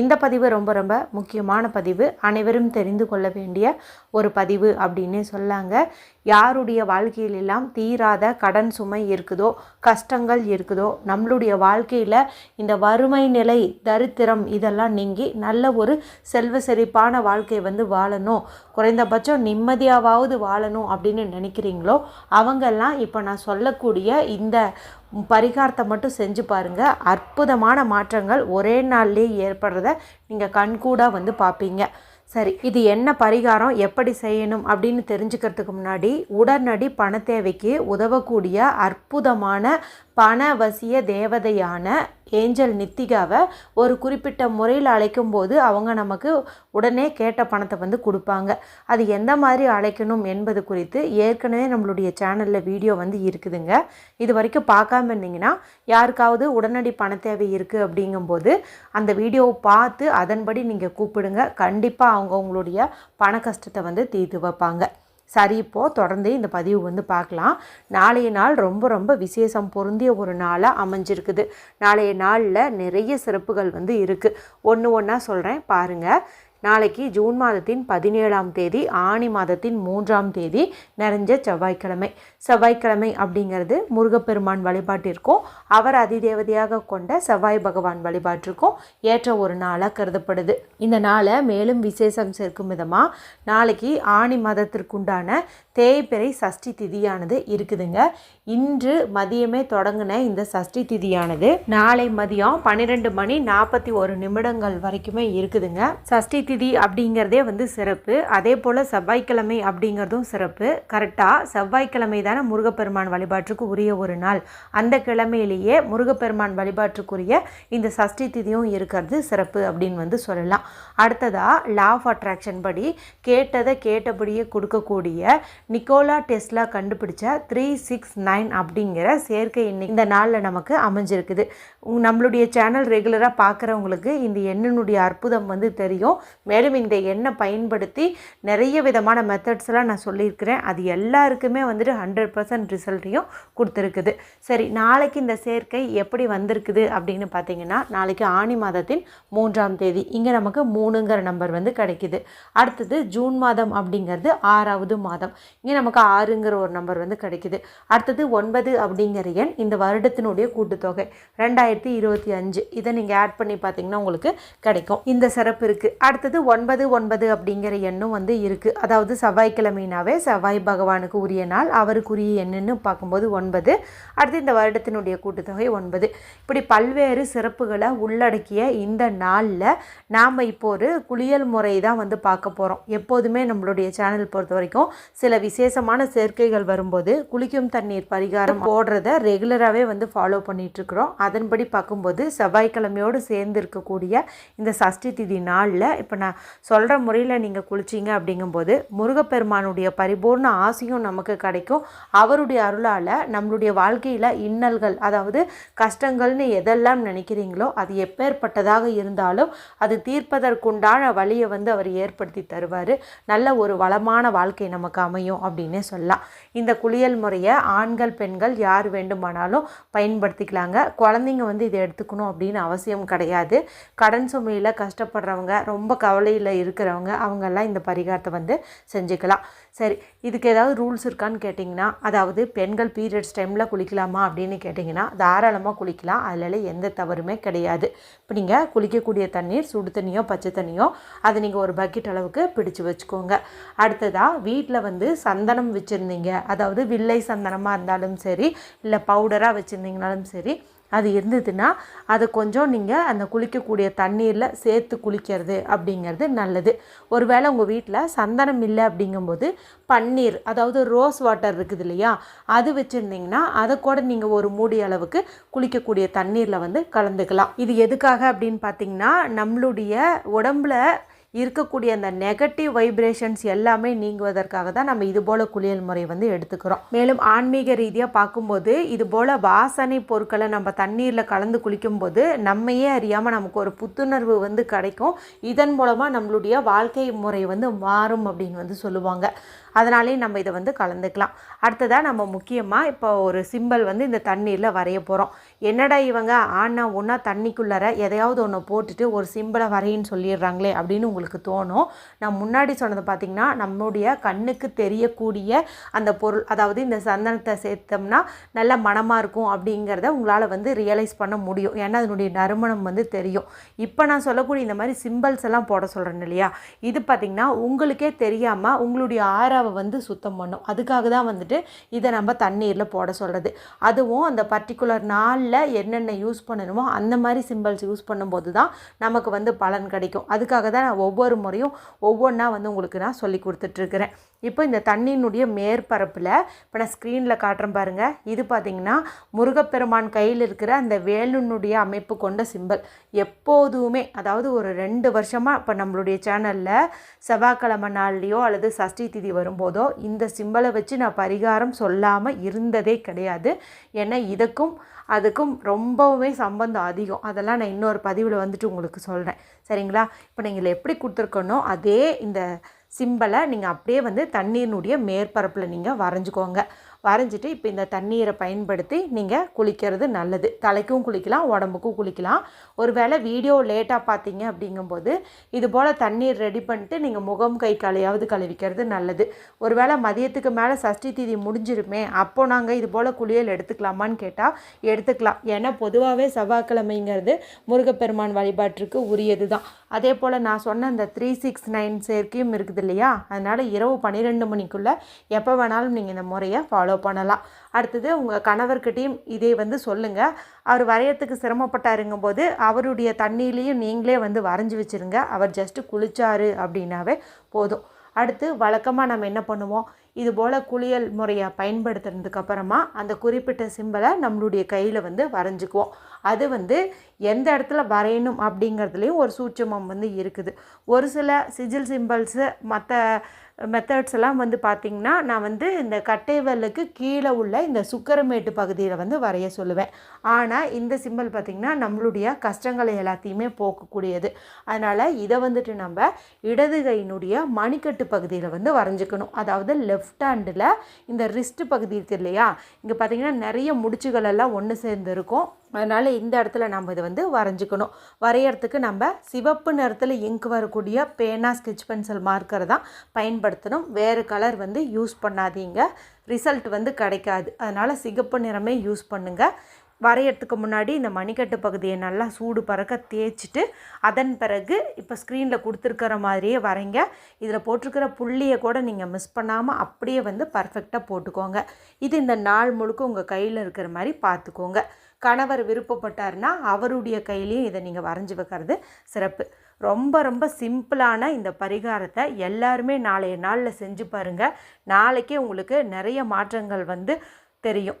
இந்த பதிவு ரொம்ப ரொம்ப முக்கியமான பதிவு. அனைவரும் தெரிந்து கொள்ள வேண்டிய ஒரு பதிவு அப்படின்னே சொல்லாங்க. யாருடைய வாழ்க்கையிலெல்லாம் தீராத கடன் சுமை இருக்குதோ கஷ்டங்கள் இருக்குதோ நம்மளுடைய வாழ்க்கையில் இந்த வறுமை நிலை தரித்திரம் இதெல்லாம் நீங்கி நல்ல ஒரு செல்வ செழிப்பான வாழ்க்கை வந்து வாழணும். குறைந்தபட்சம் நிம்மதியாவது வாழணும் அப்படின்னு நினைக்கிறீங்களோ அவங்கெல்லாம் இப்போ நான் சொல்லக்கூடிய இந்த பரிகாரத்தை மட்டும் செஞ்சு பாருங்கள் அற்புதமான மாற்றங்கள் ஒரே நாள்லேயே ஏற்படுறத நீங்கள் கண்கூடாக வந்து பார்ப்பீங்க சரி இது என்ன பரிகாரம்? எப்படி செய்யணும்? அப்படின்னு தெரிஞ்சுக்கிறதுக்கு முன்னாடி உடனடி பண தேவைக்கு உதவக்கூடிய அற்புதமான பணவசிய தேவதையான ஏஞ்சல் நித்திகாவை ஒரு குறிப்பிட்ட முறையில் அழைக்கும் போது அவங்க நமக்கு உடனே கேட்ட பணத்தை வந்து கொடுப்பாங்க. அது எந்த மாதிரி அழைக்கணும் என்பது குறித்து ஏற்கனவே நம்மளுடைய சேனலில் வீடியோ வந்து இருக்குதுங்க. இது வரைக்கும் பார்க்காம இருந்தீங்கன்னா யாருக்காவது உடனடி பண தேவை இருக்குது அப்படிங்கும்போது அந்த வீடியோவை பார்த்து அதன்படி நீங்கள் கூப்பிடுங்க. கண்டிப்பாக அவங்க உங்களுடைய பண கஷ்டத்தை வந்து தீர்த்து வைப்பாங்க. சரி இப்போது தொடர்ந்து இந்த பதிவு வந்து பார்க்கலாம். நாளைய நாள் ரொம்ப ரொம்ப விசேஷம் பொருந்திய ஒரு நாளாக அமைஞ்சிருக்குது. நாளைய நாளில் நிறைய சிறப்புகள் வந்து இருக்குது ஒன்று ஒன்றா சொல்கிறேன் பாருங்கள் நாளைக்கு ஜூன் மாதத்தின் பதினேழாம் தேதி ஆணி மாதத்தின் மூன்றாம் தேதி நிறைஞ்ச செவ்வாய்க்கிழமை. செவ்வாய்க்கிழமை அப்படிங்கிறது முருகப்பெருமான் வழிபாட்டிற்கும் அவர் அதிதேவதையாக கொண்ட செவ்வாய் பகவான் வழிபாட்டிற்கும் ஏற்ற ஒரு நாளாக கருதப்படுது. இந்த நாளை மேலும் விசேஷம் சேர்க்கும் விதமாக நாளைக்கு ஆணி மாதத்திற்குண்டான தேய்பிறை சஷ்டி திதியானது இருக்குதுங்க. இன்று மதியமே தொடங்கின இந்த சஷ்டி திதியானது நாளை மதியம் பன்னிரெண்டு மணி நாற்பத்தி ஒரு நிமிடங்கள் வரைக்குமே இருக்குதுங்க. சஷ்டி திதி அப்படிங்கிறதே வந்து சிறப்பு. அதே போல் செவ்வாய்க்கிழமை அப்படிங்கிறதும் சிறப்பு. கரெக்டாக செவ்வாய்க்கிழமை தானே முருகப்பெருமான் வழிபாட்டுக்கு உரிய ஒரு நாள். அந்த கிழமையிலேயே முருகப்பெருமான் வழிபாட்டுக்குரிய இந்த சஷ்டி திதியும் இருக்கிறது சிறப்பு அப்படின்னு வந்து சொல்லலாம். அடுத்ததாக லா ஆஃப் அட்ராக்ஷன் படி கேட்டதை கேட்டபடியே கொடுக்கக்கூடிய நிக்கோலா டெஸ்லா கண்டுபிடிச்ச த்ரீ சிக்ஸ் நைன் அப்படிங்கிற சேர்க்கை எண்ணெய் இந்த நாளில் நமக்கு அமைஞ்சிருக்குது. நம்மளுடைய சேனல் ரெகுலராக பார்க்குறவங்களுக்கு இந்த எண்ணினுடைய அற்புதம் வந்து தெரியும். மேலும் இந்த எண்ணெய் பயன்படுத்தி நிறைய விதமான மெத்தட்ஸ்லாம் நான் சொல்லியிருக்கிறேன். அது எல்லாருக்குமே வந்துட்டு ஹண்ட்ரட் பர்சன்ட் ரிசல்ட்டையும் கொடுத்துருக்குது. சரி நாளைக்கு இந்த சேர்க்கை எப்படி வந்திருக்குது அப்படின்னு பார்த்தீங்கன்னா நாளைக்கு ஆணி மாதத்தின் மூன்றாம் தேதி. இங்கே நமக்கு மூணுங்கிற நம்பர் வந்து கிடைக்குது. அடுத்தது ஜூன் மாதம் அப்படிங்கிறது ஆறாவது மாதம். இங்கே நமக்கு ஆறுங்கிற ஒரு நம்பர் வந்து கிடைக்குது. அடுத்தது ஒன்பது அப்படிங்கிற எண் இந்த வருடத்தினுடைய கூட்டுத்தொகை ரெண்டாயிரத்தி இருபத்தி அஞ்சு. இதை நீங்கள் ஆட் பண்ணி பார்த்தீங்கன்னா உங்களுக்கு கிடைக்கும். இந்த சிறப்பு இருக்குது அடுத்தது ஒன்பது ஒன்பது அப்படிங்கிற எண்ணும் வந்து இருக்குது அதாவது செவ்வாய்க்கிழமைனாவே செவ்வாய் பகவானுக்கு உரிய நாள் அவருக்குரிய எண்ணுன்னு பார்க்கும்போது ஒன்பது. அடுத்து இந்த வருடத்தினுடைய கூட்டுத்தொகை ஒன்பது. இப்படி பல்வேறு சிறப்புகளை உள்ளடக்கிய இந்த நாளில் நாம் இப்போ ஒரு குளியல் முறை தான் வந்து பார்க்க போகிறோம் எப்போதுமே நம்மளுடைய சேனல் பொறுத்த வரைக்கும் சில விசேஷமான சேர்க்கைகள் வரும்போது குளிக்கும் தண்ணீர் பரிகாரம் போடுறத ரெகுலராகவே வந்து ஃபாலோ பண்ணிகிட்ருக்குறோம் அதன்படி பார்க்கும்போது செவ்வாய்க்கிழமையோடு சேர்ந்து இருக்கக்கூடிய இந்த சஷ்டி திதி நாளில் இப்போ நான் சொல்கிற முறையில் நீங்கள் குளிச்சிங்க அப்படிங்கும்போது முருகப்பெருமானுடைய பரிபூர்ண ஆசையும் நமக்கு கிடைக்கும். அவருடைய அருளால் நம்மளுடைய வாழ்க்கையில் இன்னல்கள் அதாவது கஷ்டங்கள்னு எதெல்லாம் நினைக்கிறீங்களோ அது எப்பேற்பட்டதாக இருந்தாலும் அது தீர்ப்பதற்குண்டான வழியை வந்து அவர் ஏற்படுத்தி தருவார். நல்ல ஒரு வளமான வாழ்க்கை நமக்கு அமையும் அப்படின்னே சொல்லலாம். இந்த குளியல் முறையை ஆண்கள் பெண்கள் யார் வேண்டுமானாலும் பயன்படுத்திக்கலாங்க. குழந்தைங்க வந்து இதை எடுத்துக்கணும் அப்படின்னு அவசியம் கிடையாது. கடன் சுமையில் கஷ்டப்படுறவங்க ரொம்ப கவலையில் இருக்கிறவங்க அவங்கெல்லாம் இந்த பரிகாரத்தை வந்து செஞ்சுக்கலாம். சரி இதுக்கு ஏதாவது ரூல்ஸ் இருக்கான்னு கேட்டிங்கன்னா அதாவது பெண்கள் பீரியட்ஸ் டைமில் குளிக்கலாமா அப்படின்னு கேட்டிங்கன்னா தாராளமாக குளிக்கலாம். அதில் எந்த தவறுமே கிடையாது. இப்போ நீங்கள் குளிக்கக்கூடிய தண்ணீர் சுடு தண்ணியோ பச்சை தண்ணியோ அதை நீங்கள் ஒரு பக்கெட் அளவுக்கு பிடிச்சு வச்சுக்கோங்க. அடுத்ததாக வீட்டில் வந்து சந்தனம் வச்சுருந்தீங்க. அதாவது வில்லை சந்தனமாக இருந்தாலும் சரி இல்லை பவுடராக வச்சுருந்தீங்கனாலும் சரி அது இருந்ததுன்னா அதை கொஞ்சம் நீங்கள் அந்த குளிக்கக்கூடிய தண்ணீரில் சேர்த்து குளிக்கிறது அப்படிங்கிறது நல்லது. ஒருவேளை உங்கள் வீட்டில் சந்தனம் இல்லை அப்படிங்கும்போது பன்னீர் அதாவது ரோஸ் வாட்டர் இருக்குது இல்லையா அது வச்சுருந்தீங்கன்னா அதை கூட நீங்கள் ஒரு மூடி அளவுக்கு குளிக்கக்கூடிய தண்ணீரில் வந்து கலந்துக்கலாம். இது எதுக்காக அப்படின்னு பார்த்தீங்கன்னா நம்மளுடைய உடம்புல இருக்கக்கூடிய அந்த நெகட்டிவ் வைப்ரேஷன்ஸ் எல்லாமே நீங்குவதற்காக தான் நம்ம இது போல் குளியல் முறை வந்து எடுத்துக்கிறோம். மேலும் ஆன்மீக ரீதியாக பார்க்கும்போது இது போல் வாசனை பொருட்களை நம்ம தண்ணீரில் கலந்து குளிக்கும்போது நம்மையே அறியாமல் நமக்கு ஒரு புத்துணர்வு வந்து கிடைக்கும். இதன் மூலமாக நம்மளுடைய வாழ்க்கை முறை வந்து மாறும் அப்படின்னு வந்து சொல்லுவாங்க. அதனாலேயும் நம்ம இதை வந்து கலந்துக்கலாம். அடுத்ததாக நம்ம முக்கியமாக இப்போ ஒரு சிம்பல் வந்து இந்த தண்ணீரில் வரைய போகிறோம் என்னடா இவங்க? ஆனா ஒன்றா தண்ணிக்குள்ளார எதையாவது ஒன்று போட்டுட்டு ஒரு சிம்பிளை வரையின்னு சொல்லிடுறாங்களே அப்படின்னு உங்களுக்கு தோணும். நான் முன்னாடி சொன்னது பார்த்திங்கன்னா நம்மளுடைய கண்ணுக்கு தெரியக்கூடிய அந்த பொருள் அதாவது இந்த சந்தனத்தை சேர்த்தோம்னா நல்ல மனமாக இருக்கும் அப்படிங்கிறத உங்களால் வந்து ரியலைஸ் பண்ண முடியும். ஏன்னா அதனுடைய நறுமணம் வந்து தெரியும். இப்போ நான் சொல்லக்கூடிய இந்த மாதிரி சிம்பிள்ஸ் எல்லாம் போட சொல்கிறேன் இல்லையா? இது பார்த்திங்கன்னா உங்களுக்கே தெரியாமல் உங்களுடைய ஆறாவை வந்து சுத்தம் பண்ணும். அதுக்காக தான் வந்துட்டு இதை நம்ம தண்ணீரில் போட சொல்கிறது அதுவும் அந்த பர்டிகுலர் நாளில் என்னென்ன யூஸ் பண்ணணுமோ அந்த மாதிரி சிம்பிள்ஸ் யூஸ் பண்ணும்போது தான் நமக்கு வந்து பலன் கிடைக்கும். அதுக்காக தான் நான் ஒவ்வொரு முறையும் ஒவ்வொன்றா வந்து உங்களுக்கு நான் சொல்லி கொடுத்துட்ருக்குறேன். இப்போ இந்த தண்ணியினுடைய மேற்பரப்பில் இப்போ நான் ஸ்க்ரீனில் காட்டுறேன் பாருங்கள் இது பார்த்திங்கன்னா முருகப்பெருமான் கையில் இருக்கிற அந்த வேலுனுடைய அமைப்பு கொண்ட சிம்பல் எப்போதுமே அதாவது ஒரு ரெண்டு வருஷமாக இப்போ நம்மளுடைய சேனலில் செவ்வாய்க்கிழமை நாள்லேயோ அல்லது சஷ்டி திதி வரும் வரும்போதோ இந்த சிம்பலை வச்சு நான் பரிகாரம் சொல்லாமல் இருந்ததே கிடையாது. ஏன்னா இதுக்கும் அதுக்கும் ரொம்பவுமே சம்பந்தம் அதிகம். அதெல்லாம் நான் இன்னொரு பதிவில் வந்துட்டு உங்களுக்கு சொல்கிறேன் சரிங்களா? இப்போ நீங்கள் எப்படி கொடுத்துருக்கணும் அதே இந்த சிம்பலை நீங்கள் அப்படியே வந்து தண்ணீரினுடைய மேற்பரப்பில் நீங்கள் வரைஞ்சிக்கோங்க. வரைஞ்சிட்டு இப்போ இந்த தண்ணீரை பயன்படுத்தி நீங்கள் குளிக்கிறது நல்லது. தலைக்கும் குளிக்கலாம் உடம்புக்கும் குளிக்கலாம். ஒரு வேளை வீடியோ லேட்டாக பார்த்தீங்க அப்படிங்கும்போது இது போல் தண்ணீர் ரெடி பண்ணிட்டு நீங்கள் முகம் கை கலையாவது கழுவிக்கிறது நல்லது. ஒரு வேளை மதியத்துக்கு மேலே சஷ்டி தீதி முடிஞ்சிருமே அப்போ நாங்கள் இது போல் குளியல் எடுத்துக்கலாமான்னு கேட்டால் எடுத்துக்கலாம். ஏன்னா பொதுவாகவே செவ்வாய்க்கிழமைங்கிறது முருகப்பெருமான் வழிபாட்டிற்கு உரியது தான் அதே போல் நான் சொன்ன அந்த த்ரீ சிக்ஸ் நைன் சேர்க்கையும் இருக்குது இல்லையா? அதனால் இரவு பன்னிரெண்டு மணிக்குள்ளே எப்போ வேணாலும் நீங்கள் இந்த முறையை ஃபாலோ பண்ணலாம். அடுத்தது உங்கள் கணவர்கிட்டையும் இதே வந்து சொல்லுங்கள் அவர் வரையறதுக்கு சிரமப்பட்டாருங்கும்போது அவருடைய தண்ணியிலையும் நீங்களே வந்து வரைஞ்சி வச்சுருங்க. அவர் ஜஸ்ட்டு குளிச்சாரு அப்படின்னாவே போதும். அடுத்து வழக்கமாக நம்ம என்ன பண்ணுவோம்? இது போல் குளியல் முறையை பயன்படுத்துனதுக்கப்புறமா அந்த குறிப்பிட்ட சிம்பலை நம்மளுடைய கையில் வந்து வரைஞ்சிக்குவோம். அது வந்து எந்த இடத்துல வரையணும் அப்படிங்கிறதுலேயும் ஒரு சூட்சமம் வந்து இருக்குது. ஒரு சில சிஜில் சிம்பிள்ஸு மற்ற மெத்தட்ஸ் எல்லாம் வந்து பார்த்திங்கன்னா நான் வந்து இந்த கட்டைவலுக்கு கீழே உள்ள இந்த சுக்கரமேட்டு பகுதியில் வந்து வரைய சொல்லுவேன். ஆனால் இந்த சிம்பிள் பார்த்திங்கன்னா நம்மளுடைய கஷ்டங்களை எல்லாத்தையுமே போக்கக்கூடியது. அதனால் இதை வந்துட்டு நம்ம இடது கையினுடைய மணிக்கட்டு பகுதியில் வந்து வரைஞ்சிக்கணும். அதாவது லெஃப்ட் ஹேண்டில் இந்த ரிஸ்ட் பகுதி இருக்கு இல்லையா? இங்கே பார்த்திங்கன்னா நிறைய முடிச்சுகள் எல்லாம் ஒன்று சேர்ந்து இருக்கும். அதனால் இந்த இடத்துல நம்ம இதை வந்து வரைஞ்சிக்கணும். வரைகிறதுக்கு நம்ம சிவப்பு நிறத்தில் இங்க் வரக்கூடிய பேனா ஸ்கெச் பென்சில் மார்க்கர் தான் பயன்படுத்தணும். வேறு கலர் வந்து யூஸ் பண்ணாதீங்க. ரிசல்ட் வந்து கிடைக்காது. அதனால் சிகப்பு நிறமே யூஸ் பண்ணுங்கள் வரையறதுக்கு முன்னாடி இந்த மணிக்கட்டு பகுதியை நல்லா சூடு பறக்க தேய்ச்சிட்டு அதன் பிறகு இப்போ ஸ்க்ரீனில் கொடுத்துருக்கிற மாதிரியே வரைங்க. இதில் போட்டிருக்கிற புள்ளியை கூட நீங்கள் மிஸ் பண்ணாமல் அப்படியே வந்து பர்ஃபெக்டாக போட்டுக்கோங்க. இது இந்த நாள் முழுக்க உங்கள் கையில் இருக்கிற மாதிரி பார்த்துக்கோங்க கணவர் விருப்பப்பட்டார்னா அவருடைய கையிலையும் இதை நீங்கள் வரைஞ்சி வைக்கிறது சிறப்பு. ரொம்ப ரொம்ப சிம்பிளான இந்த பரிகாரத்தை எல்லாருமே நாளைய நாளில் செஞ்சு பாருங்கள் நாளைக்கே உங்களுக்கு நிறைய மாற்றங்கள் வந்து தெரியும்.